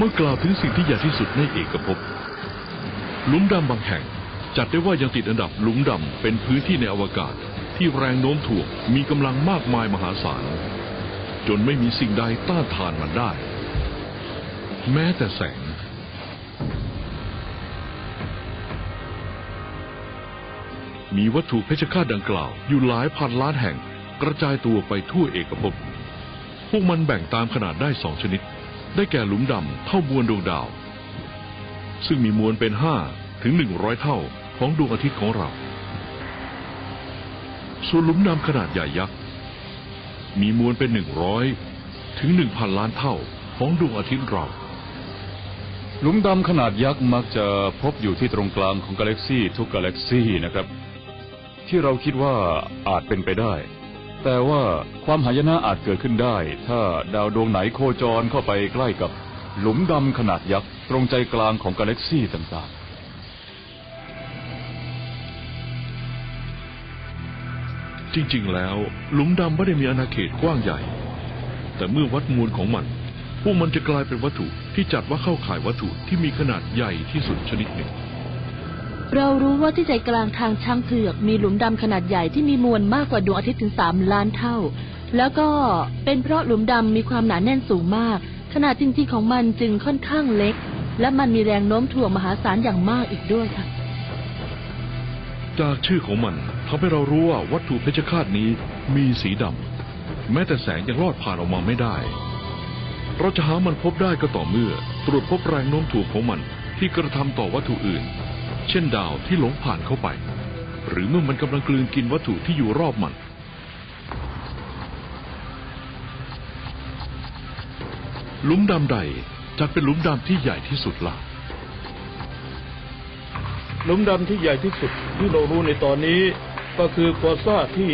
เมื่อกล่าวถึงสิ่งที่ใหญ่ที่สุดในเอกภพหลุมดำบางแห่ง จัดได้ว่ายังติดอันดับหลุมดำเป็นพื้นที่ในอวกาศที่แรงโน้มถ่วงมีกำลังมากมายมหาศาล จนไม่มีสิ่งใดต้านทานมันได้ แม้แต่แสงมีวัตถุเพชฌฆาตดังกล่าวอยู่หลายพันล้านแห่งกระจายตัวไปทั่วเอกภพ พวกมันแบ่งตามขนาดได้สองชนิด ได้แก่หลุมดำเท่ามวลดวงดาว ซึ่งมีมวลเป็นห้าถึงหนึ่งร้อยเท่าของดวงอาทิตย์ของเรา ส่วนหลุมดำขนาดใหญ่ยักษ์ มีมวลเป็นหนึ่งร้อยถึงหนึ่งพันล้านเท่าของดวงอาทิตย์เรา หลุมดำขนาดยักษ์มักจะพบอยู่ที่ตรงกลางของกาแล็กซี่ทุกกาแล็กซี่นะครับ ที่เราคิดว่าอาจเป็นไปได้ แต่ว่าความหายนะอาจเกิดขึ้นได้ ถ้าดาวดวงไหนโคจรเข้าไปใกล้กับหลุมดำขนาดยักษ์ตรงใจกลางของกาแล็กซี่ต่างๆ จริงๆ แล้ว หลุมดำไม่ได้มีอาณาเขตกว้างใหญ่ แต่เมื่อวัดมวลของมัน พวกมันจะกลายเป็นวัตถุที่จัดว่าเข้าข่ายวัตถุที่มีขนาดใหญ่ที่สุดชนิดหนึ่ง เรารู้ว่าที่ใจกลางทางช้างเผือกมีหลุมดำขนาดใหญ่ที่มีมวลมากกว่าดวงอาทิตย์ถึงสามล้านเท่า แล้วก็เป็นเพราะหลุมดำมีความหนาแน่นสูงมาก ขนาดจริงๆของมันจึงค่อนข้างเล็ก และมันมีแรงโน้มถ่วงมหาศาลอย่างมากอีกด้วยค่ะ จากชื่อของมันทำให้เรารู้ว่าวัตถุเพชฌฆาตนี้มีสีดำแม้แต่แสงยังรอดผ่านออกมาไม่ได้ เราจะหามันพบได้ก็ต่อเมื่อ ตรวจพบแรงโน้มถ่วงของมันที่กระทำต่อวัตถุอื่น เช่นดาวที่หลงผ่านเข้าไป หรือเมื่อมันกำลังกลืนกินวัตถุที่อยู่รอบมัน หลุมดำใดจัดเป็นหลุมดำที่ใหญ่ที่สุดล่ะหลุมดำที่ใหญ่ที่สุดที่เรารู้ในตอนนี้ ก็คือควอซ่าที่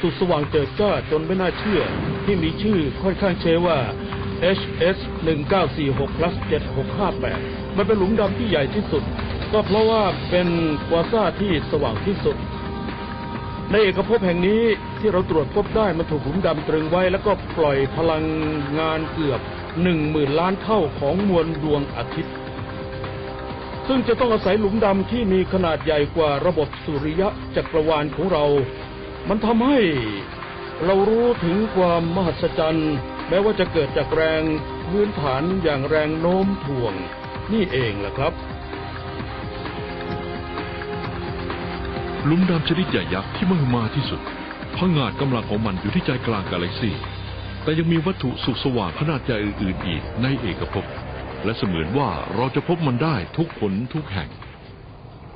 สุดสว่างเจิดจ้าจนไม่น่าเชื่อ ที่มีชื่อค่อนข้างเชว่า HS 1946 plus 7658 มันเป็นหลุมดำที่ใหญ่ที่สุด ก็เพราะว่าเป็นควอซ่าที่สว่างที่สุด ในเอกภพแห่งนี้ที่เราตรวจพบได้มันถูกหลุมดำตรึงไว้ แล้วก็ปล่อยพลังงานเกือบหนึ่งหมื่นล้านเท่าของมวลดวงอาทิตย์ ซึ่งจะต้องอาศัยหลุมดำที่มีขนาดใหญ่กว่าระบบสุริยะจักรวาลของเรา มันทำให้เรารู้ถึงความมหัศจรรย์แม้ว่าจะเกิดจากแรงพื้นฐานอย่างแรงโน้มถ่วงนี่เองแหละครับ หลุมดำชนิดใหญ่ยักษ์ที่มหึมาที่สุดพงาดกำลังของมันอยู่ที่ใจกลางกาแล็กซี่แต่ยังมีวัตถุสุกสว่างขนาดใหญ่อื่นๆอีกในเอกภพและเสมือนว่าเราจะพบมันได้ทุกผลทุกแห่ง